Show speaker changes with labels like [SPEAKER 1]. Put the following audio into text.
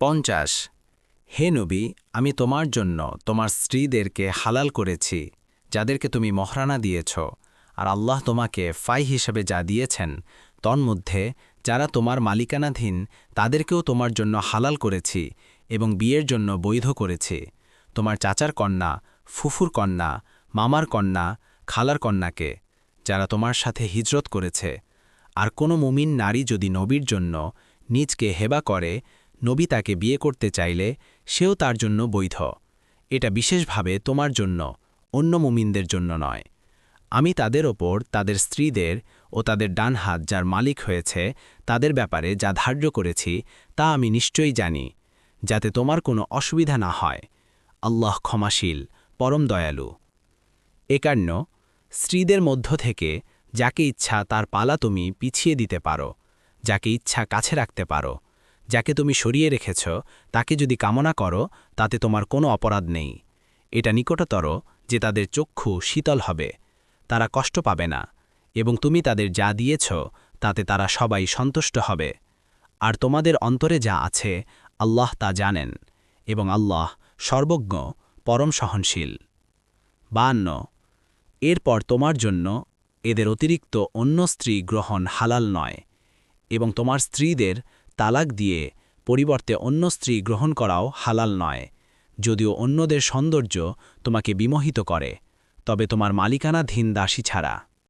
[SPEAKER 1] পঞ্চাশ। হে নবী, আমি তোমার জন্য তোমার স্ত্রীদেরকে হালাল করেছি, যাদেরকে তুমি মহরানা দিয়েছ, আর আল্লাহ তোমাকে ফাই হিসেবে যা দিয়েছেন, তন্মধ্যে যারা তোমার মালিকানাধীন, তাদেরকেও তোমার জন্য হালাল করেছি এবং বিয়ের জন্য বৈধ করেছি। তোমার চাচার কন্যা, ফুফুর কন্যা, মামার কন্যা, খালার কন্যাকে যারা তোমার সাথে হিজরত করেছে, আর কোনো মুমিন নারী যদি নবীর জন্য নিজকে হেবা করে নবী তাকে বিয়ে করতে চাইলে সেও তার জন্য বৈধ। এটা বিশেষভাবে তোমার জন্য, অন্য মুমিনদের জন্য নয়। আমি তাদের ওপর তাদের স্ত্রীদের ও তাদের ডান হাত যার মালিক হয়েছে, তাদের ব্যাপারে যা ধার্য করেছি, তা আমি নিশ্চয়ই জানি, যাতে তোমার কোনো অসুবিধা না হয়। আল্লাহ ক্ষমাশীল, পরম দয়ালু। একান্ন, স্ত্রীদের মধ্য থেকে যাকে ইচ্ছা তার পালা তুমি পিছিয়ে দিতে পারো, যাকে ইচ্ছা কাছে রাখতে পারো। যাকে তুমি সরিয়ে রেখেছ, তাকে যদি কামনা করো, তাতে তোমার কোনো অপরাধ নেই। এটা নিকটতর যে তাদের চক্ষু শীতল হবে, তারা কষ্ট পাবে না, এবং তুমি তাদের যা দিয়েছ, তাতে তারা সবাই সন্তুষ্ট হবে। আর তোমাদের অন্তরে যা আছে, আল্লাহ তা জানেন, এবং আল্লাহ সর্বজ্ঞ, পরম সহনশীল। বান্ন এরপর তোমার জন্য এদের অতিরিক্ত অন্য স্ত্রী গ্রহণ হালাল নয়, এবং তোমার স্ত্রীদের তালাক দিয়ে পরিবর্তে অন্য স্ত্রী গ্রহণ করাও হালাল নয়। যদিও অন্যদের সৌন্দর্য তোমাকে বিমোহিত করে, তবে তোমার মালিকানাধীন দাসী ছাড়া।